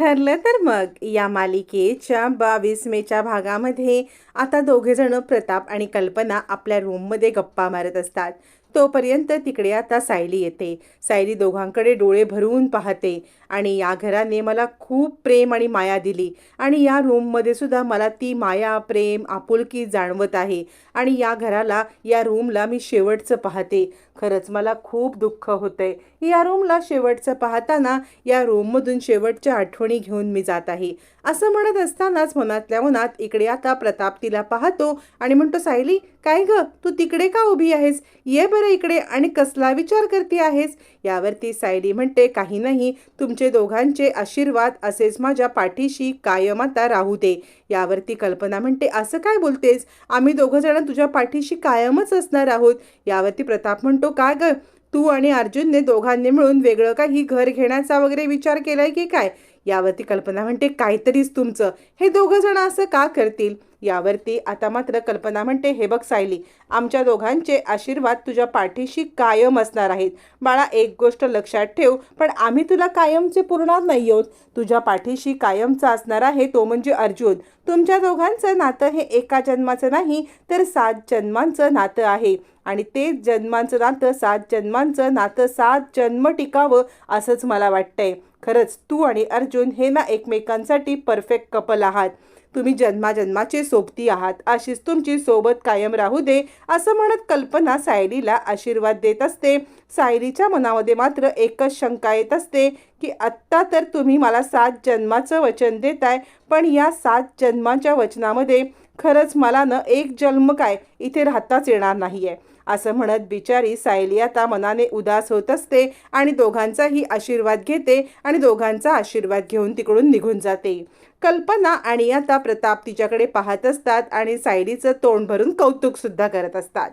ठरलं तर मग या मालिकेच्या बावीस मेच्या भागामध्ये आता दोघेजण प्रताप आणि कल्पना आपल्या रूममध्ये गप्पा मारत असतात. तोपर्यंत तिकडे आता सायली येते. सायली दोघांकडे डोळे भरून पाहते. आणि या घराने मला खूप प्रेम आणि माया दिली. आणि या रूममध्ये सुद्धा मला ती माया प्रेम आपुलकी जाणवत आहे. आणि या घराला या रूमला मी शेवटचं पाहते. खरंच मला खूप दुःख होतंय. या रूमला शेवटचं पाहताना या रूममधून शेवटच्या आठवणी घेऊन मी जात आहे. असं म्हणत असतानाच मनातल्या मनात इकडे आता प्रताप तिला पाहतो आणि म्हणतो सायली काय ग? तू तिकडे का उभी आहेस? ये बरं इकडे आणि कसला विचार करते आहेस? यावरती सायली म्हणते काही नाही. तुमचे दोघांचे आशीर्वाद असेच माझ्या पाठीशी कायम आता राहू दे. यावरती कल्पना म्हणते असं काय बोलतेस? आम्ही दोघं जण तुझ्या पाठीशी कायमच असणार आहोत. यावरती प्रताप म्हणतो काय ग? तू आणि अर्जुनने दोघांनी मिळून वेगळं काही घर घेण्याचा वगैरे विचार केलाय की काय? यावरती कल्पना म्हणते काहीतरीच तुमचं. हे दोघं जण असं का करतील? यावरती आता मात्र कल्पना म्हणते हे बघ सायली आमच्या दोघांचे आशीर्वाद तुझ्या पाठीशी कायम असणार आहेत. बाळा एक गोष्ट लक्षात ठेव पण आम्ही तुला कायमचे पुरणार नाही आहोत. तुझ्या पाठीशी कायमचा असणार आहे तो म्हणजे अर्जुन. तुमच्या दोघांचं नातं हे एका जन्माचं नाही तर सात जन्मांचं नातं आहे. आणि ते जन्मांचं नातं सात जन्मांचं नातं सात जन्म टिकावं असंच मला वाटतंय. खरंच तू आणि अर्जुन हे ना एकमेकांसाठी परफेक्ट कपल आहात. तुम्ही जन्माजन्माचे सोबती आहात. अशीच तुमची सोबत कायम राहू दे असं म्हणत कल्पना सायलीला आशीर्वाद देत असते. सायलीच्या मनामध्ये मात्र एकच शंका येत असते की आत्ता तर तुम्ही मला सात जन्माचं वचन देताय पण या सात जन्माच्या वचनामध्ये खरंच मला न एक जन्म काय इथे राहताच येणार नाही आहे असं म्हणत बिचारी सायली आता मनाने उदास होत असते आणि दोघांचाही आशीर्वाद घेते आणि दोघांचा आशीर्वाद घेऊन तिकडून निघून जाते. कल्पना आणि आता प्रताप तिच्याकडे पाहत असतात आणि सायलीचं तोंड भरून कौतुकसुद्धा करत असतात.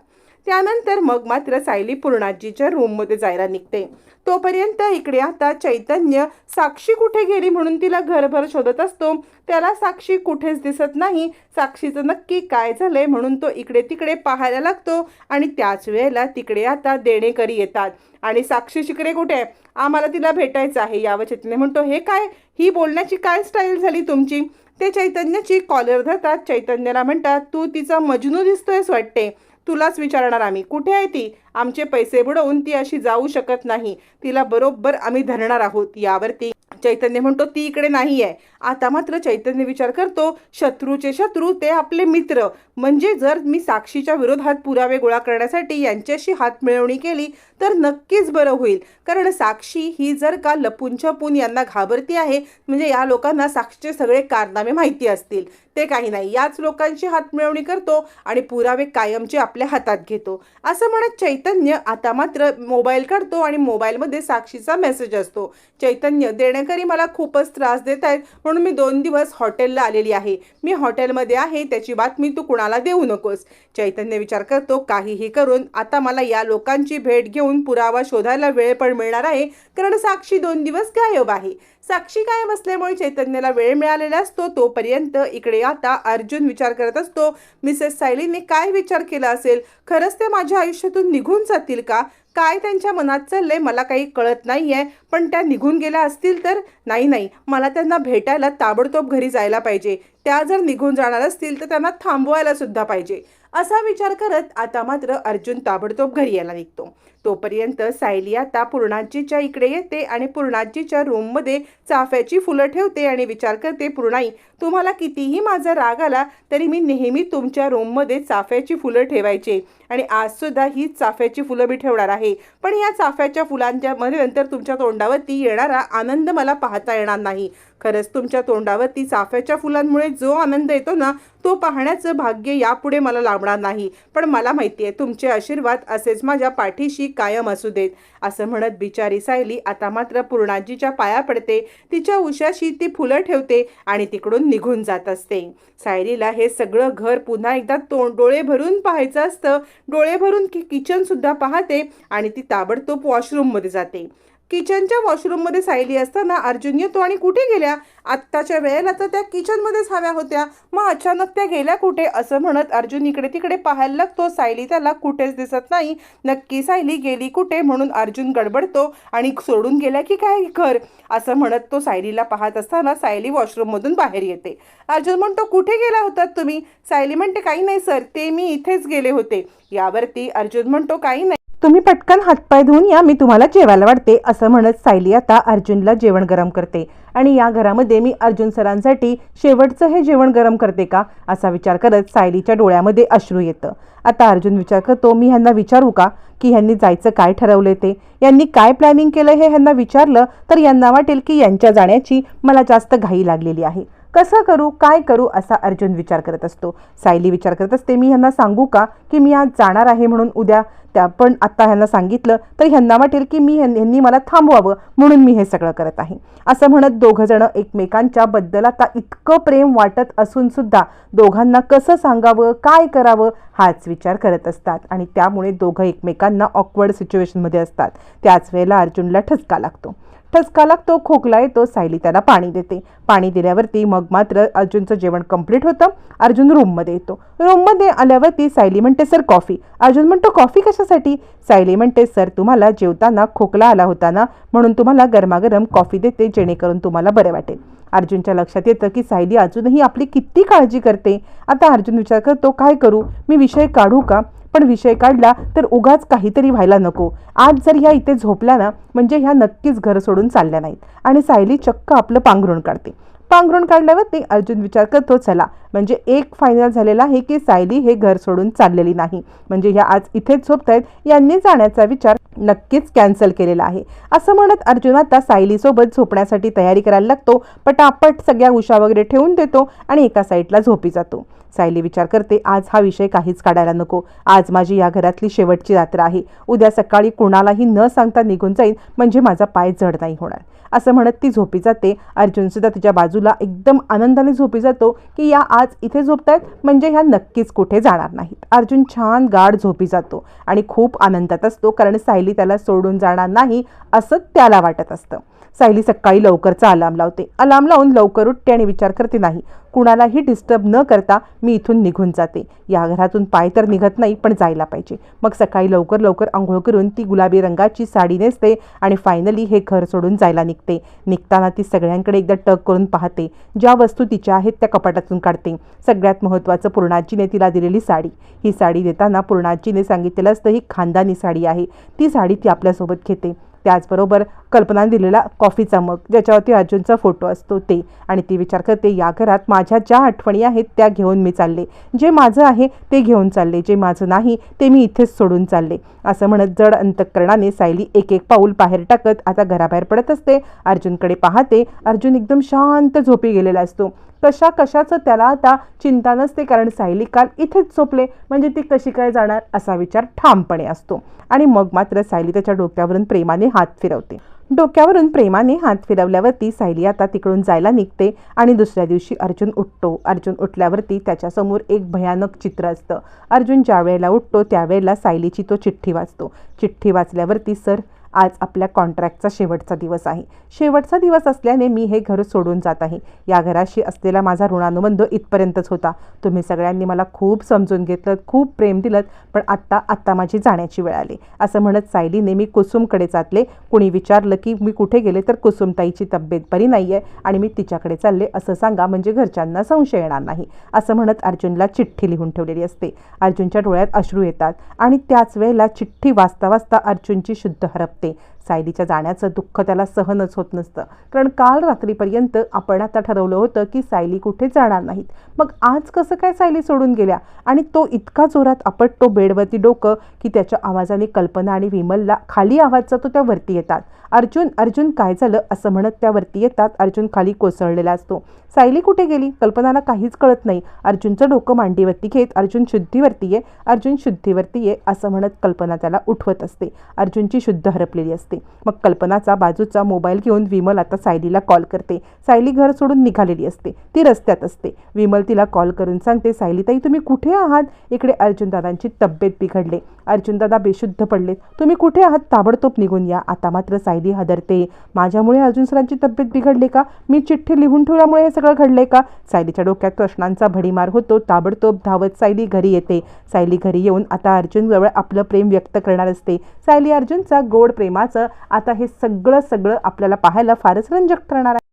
त्यानंतर मग मात्र सायली पूर्णाजीच्या रूममध्ये जायला निघते. तोपर्यंत इकडे आता चैतन्य साक्षी कुठे गेली म्हणून तिला घरभर शोधत असतो. त्याला साक्षी कुठेच दिसत नाही. साक्षीचं नक्की काय झालंय म्हणून तो इकडे तिकडे पाहायला लागतो आणि त्याच वेळेला तिकडे आता देणेकरी येतात. आणि साक्षी शिकरे कुठे? आहे आम्हाला तिला भेटायचं आहे. यावं चैतन्य म्हणतो हे काय? ही बोलण्याची काय स्टाईल झाली तुमची? ते चैतन्याची कॉलर धरतात. चैतन्याला म्हणतात तू तिचा मजनू दिसतोयस वाटते. तुलाच विचारणार आम्ही. कुठे आहे ती? आमचे पैसे बुडवून ती अशी जाऊ शकत नाही. तिला बरोबर आम्ही धरणार आहोत. यावरती चैतन्य म्हणतो ती इकडे नाही आहे आता मात्र चैतन्य विचार करतो शत्रूचे शत्रू ते आपले मित्र. म्हणजे जर मी साक्षीच्या विरोधात पुरावे गोळा करण्यासाठी यांच्याशी हात मिळवणी केली तर नक्कीच बरं होईल. कारण साक्षी ही जर का लपून छपून यांना घाबरती आहे म्हणजे या लोकांना साक्षीचे सगळे कारनामे माहिती असतील. ते काही नाही. याच लोकांची हातमिळवणी करतो आणि पुरावे कायमचे आपल्या हातात घेतो. असं म्हणत चैतन्य आता मात्र मोबाईल काढतो आणि मोबाईलमध्ये साक्षीचा मेसेज असतो. चैतन्य देणेकरी मला खूपच त्रास देत आहेत म्हणून मी दोन दिवस हॉटेलला आलेली आहे. मी हॉटेलमध्ये आहे त्याची बातमी तू कुणाला देऊ नकोस. चैतन्य विचार करतो काहीही करून आता मला या लोकांची भेट घेऊन पुरावा शोधायला वेळ पण मिळणार आहे कारण साक्षी दोन दिवस गायब आहे. साक्षी कायम असल्यामुळे चैतन्याला वेळ मिळालेला असतो तोपर्यंत इकडे आता अर्जुन विचार करत असतो मिसेस सायलीने काय विचार केला असेल? खरंच ते माझ्या आयुष्यातून निघून जातील का? काय त्यांच्या मनात चाललंय मला काही कळत नाही आहे पण त्या निघून गेल्या असतील तर नाही नाही. मला त्यांना भेटायला ताबडतोब घरी जायला पाहिजे. त्या जर निघून जाणार असतील तर त्यांना थांबवायला सुद्धा पाहिजे. असा विचार करत आता मात्र अर्जुन ताबडतोब घरी यायला निघतो. तोपर्यंत सायली आता पूर्णाजीच्या इकडे येते आणि पूर्णाजीच्या रूममध्ये चाफ्याची फुलं ठेवते आणि विचार करते पूर्णाई तुम्हाला कितीही माझा राग आला तरी मी नेहमी तुमच्या रूममध्ये चाफ्याची फुलं ठेवायचे आणि आजसुद्धा ही चाफ्याची फुलं मी ठेवणार आहे. पण या चाफ्याच्या फुलांच्या मध्ये नंतर तुमच्या तोंडावरती येणारा आनंद मला पाहता येणार नाही. खरंच तुमच्या तोंडावरती चाफ्याच्या फुलांमुळे जो आनंद येतो ना तो पाहण्याचं भाग्य यापुढे मला लाभणार नाही. पण मला माहिती आहे तुमचे आशीर्वाद असेच माझ्या पाठीशी कायम असू देत. असं म्हणत बिचारी सायली आता मात्र पूर्णाजीच्या पाया पडते. तिच्या उशाशी ती फुलं ठेवते आणि तिकडून निघून जात असते. सायलीला हे सगळं घर पुन्हा एकदा तोंड डोळे भरून पाहायचं असतं. डोळे भरून कि किचनसुद्धा पाहते आणि ती ताबडतोब वॉशरूममध्ये जाते. किचनच्या वॉशरूममध्ये सायली असताना अर्जुन येतो आणि कुठे गेल्या? आत्ताच्या वेळेला तर त्या किचनमध्येच हव्या होत्या. मग अचानक त्या गेल्या कुठे? असं म्हणत अर्जुन इकडे तिकडे पाहायला लागतो. सायली त्याला कुठेच दिसत नाही. नक्की सायली गेली कुठे? म्हणून अर्जुन गडबडतो आणि सोडून गेल्या की काय घर? असं म्हणत तो सायलीला पाहत असताना सायली वॉशरूममधून बाहेर येते. अर्जुन म्हणतो कुठे गेला होतात तुम्ही? सायली म्हणते काही नाही सर ते मी इथेच गेले होते. यावरती अर्जुन म्हणतो काही नाही तुम्ही पटकन हातपाय धुवून या मी तुम्हाला जेवायला वाटते असं म्हणत सायली आता अर्जुनला जेवण गरम करते. आणि या घरामध्ये मी अर्जुन सरांसाठी शेवटचं हे जेवण गरम करते का असा विचार करत सायलीच्या डोळ्यामध्ये अश्रू येतं. आता अर्जुन विचार करतो मी ह्यांना विचारू का की ह्यांनी जायचं काय ठरवलं ते? यांनी काय प्लॅनिंग केलं हे ह्यांना विचारलं तर यांना वाटेल की यांच्या जाण्याची मला जास्त घाई लागलेली आहे. कसं करू काय करू असा अर्जुन विचार करत असतो. सायली विचार करत असते मी ह्यांना सांगू का की मी आज जाणार आहे म्हणून उद्या? त्या पण आत्ता ह्यांना सांगितलं तर ह्यांना वाटेल की मी ह्यांनी मला थांबवावं म्हणून मी हे सगळं करत आहे. असं म्हणत दोघंजणं एकमेकांच्या बद्दल आता इतकं प्रेम वाटत असून सुद्धा दोघांना कसं सांगावं काय करावं हाच विचार करत असतात. आणि त्यामुळे दोघं एकमेकांना ऑकवर्ड सिच्युएशनमध्ये असतात. त्याच वेळेला अर्जुनला ठसका लागतो. ठसका लागतो खोकला येतो सायली त्याला पाणी देते. पाणी दिल्यावरती मग मात्र अर्जुनचं जेवण कंप्लीट होतं. अर्जुन रूममध्ये येतो. रूममध्ये आल्यावरती सायली म्हणते सर कॉफी. अर्जुन म्हणतो कॉफी कशासाठी? सायली म्हणते सर तुम्हाला जेवताना खोकला आला होता ना म्हणून तुम्हाला गरमागरम कॉफी देते जेणेकरून तुम्हाला बरे वाटेल. अर्जुनच्या लक्षात येतं की सायली अजूनही आपली किती काळजी करते. आता अर्जुन विचार करतो काय करू? मी विषय काढू का? पण विषय काढला तर उगाच काहीतरी व्हायला नको. आज जर ह्या इथे झोपल्या ना म्हणजे ह्या नक्कीच घर सोडून चालल्या नाहीत. आणि सायली चक्क आपलं पांघरून काढते. पांघरून काढल्यावरती अर्जुन विचार करतो चला म्हणजे एक फायनल झालेला आहे की सायली हे घर सोडून चाललेली नाही. म्हणजे ह्या आज इथेच झोपतायत यांनी जाण्याचा विचार नक्कीच कॅन्सल केलेला आहे. असं म्हणत अर्जुन आता सायलीसोबत झोपण्यासाठी तयारी करायला लागतो. पटापट सगळ्या उशा वगैरे ठेवून देतो आणि एका साईडला झोपी जातो. सायली विचार करते आज हा विषय काहीच काढायला नको. आज माझी या घरातली शेवटची रात्र आहे. उद्या सकाळी कुणालाही न सांगता निघून जाईल म्हणजे माझा पाय जड नाही होणार. असं म्हणत ती झोपी जाते. अर्जुन सुद्धा तिच्या बाजूला एकदम आनंदाने झोपी जातो की या आज इथे झोपतायत म्हणजे ह्या नक्कीच कुठे जाणार नाहीत. अर्जुन छान गाढ झोपी जातो आणि खूप आनंदात असतो कारण सायली त्याला सोडून जाणार नाही असं त्याला वाटत असतं. सायली सकाळी लवकरचा अलार्म लावते. अलार्म लावून लवकर उठते आणि विचार करते नाही कुणालाही डिस्टर्ब न करता मी इथून निघून जाते. या घरातून पाय तर निघत नाही पण जायला पाहिजे. मग सकाळी लवकर लवकर आंघोळ करून ती गुलाबी रंगाची साडी नेसते आणि फायनली हे घर सोडून जायला निघते. निघताना ती सगळ्यांकडे एकदा टक करून पाहते. ज्या वस्तू तिच्या आहेत त्या कपाटातून काढते. सगळ्यात महत्त्वाचं पूर्णाजीने तिला दिलेली साडी. ही साडी देताना पूर्णाजीने सांगितलेलं असतं ही खानदानी साडी आहे. ती साडी ती आपल्यासोबत घेते. त्याचबरोबर कल्पनाने दिलेला कॉफीचा मग ज्याच्यावरती अर्जुनचा फोटो असतो ते. आणि ती विचार करते या घरात माझ्या ज्या आठवणी आहेत त्या घेऊन मी चालले. जे माझं आहे ते घेऊन चालले. जे माझं नाही ते मी इथेच सोडून चालले. असं म्हणत जड अंतकरणाने सायली एक एक पाऊल बाहेर टाकत आता घराबाहेर पडत असते. अर्जुनकडे पाहते अर्जुन एकदम शांत झोपी गेलेला असतो. कशा कशाचं त्याला आता चिंता नसते कारण सायली काल इथेच झोपले. म्हणजे ती कशी काय जाणार असा विचार ठामपणे असतो. आणि मग मात्र सायली त्याच्या डोक्यावरून प्रेमाने हात फिरवते. डोक्यावरून प्रेमाने हात फिरवल्यावरती सायली आता तिकडून जायला निघते आणि दुसऱ्या दिवशी अर्जुन उठतो. अर्जुन उठल्यावरती त्याच्यासमोर एक भयानक चित्र असतं. अर्जुन ज्या वेळेला उठतो त्यावेळेला सायलीची तो चिठ्ठी वाचतो. चिठ्ठी वाचल्यावरती सर आज आपल्या कॉन्ट्रॅक्टचा शेवटचा दिवस आहे. शेवटचा दिवस असल्याने मी हे घर सोडून जात आहे. या घराशी असलेला माझा ऋणानुबंध इथपर्यंतच होता. तुम्ही सगळ्यांनी मला खूप समजून घेतलं खूप प्रेम दिलं पण आत्ता आत्ता माझी जाण्याची वेळ आली. असं म्हणत सायलीने मी कुसुमकडे चालले. कुणी विचारलं की मी कुठे गेले तर कुसुमताईची तब्येत बरी नाही आहे आणि मी तिच्याकडे चालले. असं सांगा म्हणजे घरच्यांना संशय येणार नाही. असं म्हणत अर्जुनला चिठ्ठी लिहून ठेवलेली असते. अर्जुनच्या डोळ्यात अश्रू येतात आणि त्याच वेळेला चिठ्ठी वाचता वाचता अर्जुनची शुद्ध हरप nothing सायलीच्या जाण्याचं दुःख त्याला सहनच होत नसतं. कारण काल रात्रीपर्यंत आपण आता ठरवलं होतं की सायली कुठे जाणार नाहीत. मग आज कसं काय सायली सोडून गेल्या? आणि तो इतका जोरात आपटतो बेडवरती डोकं की त्याच्या आवाजाने कल्पना आणि विमलला खाली आवाज जातो त्या वरती येतात. अर्जुन अर्जुन काय झालं? असं म्हणत त्या वरती येतात. अर्जुन खाली कोसळलेला असतो. सायली कुठे गेली? कल्पनाला काहीच कळत नाही. अर्जुनचं डोकं मांडीवरती घेत अर्जुन शुद्धीवरती ये अर्जुन शुद्धीवरती ये असं म्हणत कल्पना त्याला उठवत असते. अर्जुनची शुद्ध हरपलेली असते. असते मग कल्पनाचा बाजूचा मोबाईल घेऊन विमल आता सायलीला कॉल करते. सायली घर सोडून निघालेली असते. ती रस्त्यात असते. विमल तिला कॉल करून सांगते सायली ताई तुम्ही कुठे आहात? इकडे अर्जुनदादांची तब्येत बिघडले. अर्जुनदादा बेशुद्ध पडलेत. तुम्ही कुठे आहात? ताबडतोब निघून या. आता मात्र सायली हदरते. माझ्यामुळे अर्जुन सरांची तब्येत बिघडली का? मी चिठ्ठी लिहून ठेवल्यामुळे हे सगळं घडले का? सायलीच्या डोक्यात प्रश्नांचा भडीमार होतो. ताबडतोब धावत सायली घरी येते. सायली घरी येऊन आता अर्जुनजवळ आपलं प्रेम व्यक्त करणार असते. सायली अर्जुनचा गोड प्रेमाचं आता हे सगळं सगळं आपल्याला पाहायला फारच रंजक ठरणार आहे.